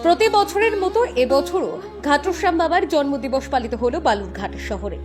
প্রতি বছরের মতো এবছরও ঘাটশ্যাম বাবার জন্মদিবস পালিত হলো বালুরঘাট শহরে।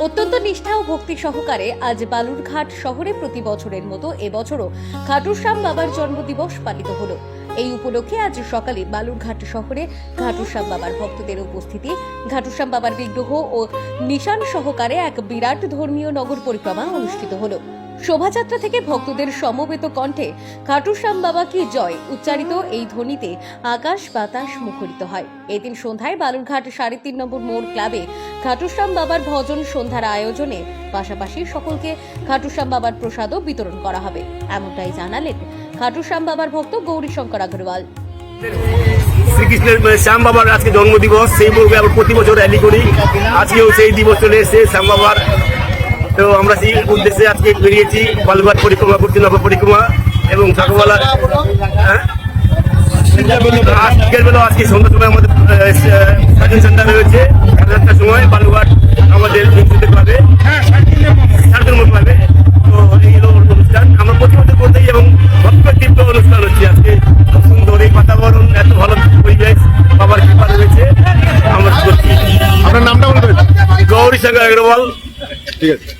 অত্যন্ত নিষ্ঠা ও ভক্তি সহকারে আজ বালুরঘাট শহরে প্রতি বছরের মতো এবছরও ঘাটুশ্যাম বাবার জন্মদিবস পালিত হলো। এই উপলক্ষে আজ সকালে বালুরঘাট শহরে ঘাটুশ্যাম বাবার ভক্তদের উপস্থিতি ঘাটুশ্যাম বাবার বিগ্রহ ও নিশান সহকারে এক বিরাট ধর্মীয় নগর পরিক্রমা অনুষ্ঠিত হলো। শোভাযাত্রা থেকে ভক্তদের সমবেত কণ্ঠে খাটু শ্যাম বাবা কি জয় উচ্চারিত এই ধ্বনিতে আকাশ বাতাস মুখরিত হয়। এদিন সন্ধ্যায় বালুরঘাট সাড়ে তিন নম্বর মোড় ক্লাবে খাটুশ্যাম বাবার ভজন সন্ধ্যার আয়োজনে পাশাপাশি সকলকে খাটুশ্যাম বাবার প্রসাদও বিতরণ করা হবে। এমনটাই জানালেন খাটুশ্যাম বাবার ভক্ত গৌরী শঙ্কর আগরওয়াল। শ্রীকৃষ্ণের মানে শ্যাম বাবার আজকে জন্মদিবস, সেই মর্মে আমরা প্রতি বছর র্যালি করি। আজকেও সেই দিবস চলে এসেছে, শ্যাম বাবার তো আমরা সেই উদ্দেশ্যে আজকে বেরিয়েছি বালুঘাট পরিক্রমা করছি নগর পরিক্রমা এবং সকালবেলা হ্যাঁ? আজকের বেলা আজকে সন্ধ্যার সময় আমাদের সার্জন সেন্টার রয়েছে। সাড়ে সাতটার সময় বালুঘাট আমাদের মিউজিতে পাবে। সার্জন মতো পাবে। তো এই হলো অনুষ্ঠান। আমরা প্রতি বছর করতেই এবং ভক্তদীপ্ত অনুষ্ঠান হচ্ছে আজকে। সুন্দর এই বাতাবরণ এত ভালো পরিবেশ বাবার কৃপা রয়েছে। আমরা করছি আপনার নামটা বলবেন গৌরী সাগর আগরওয়াল। ঠিক আছে।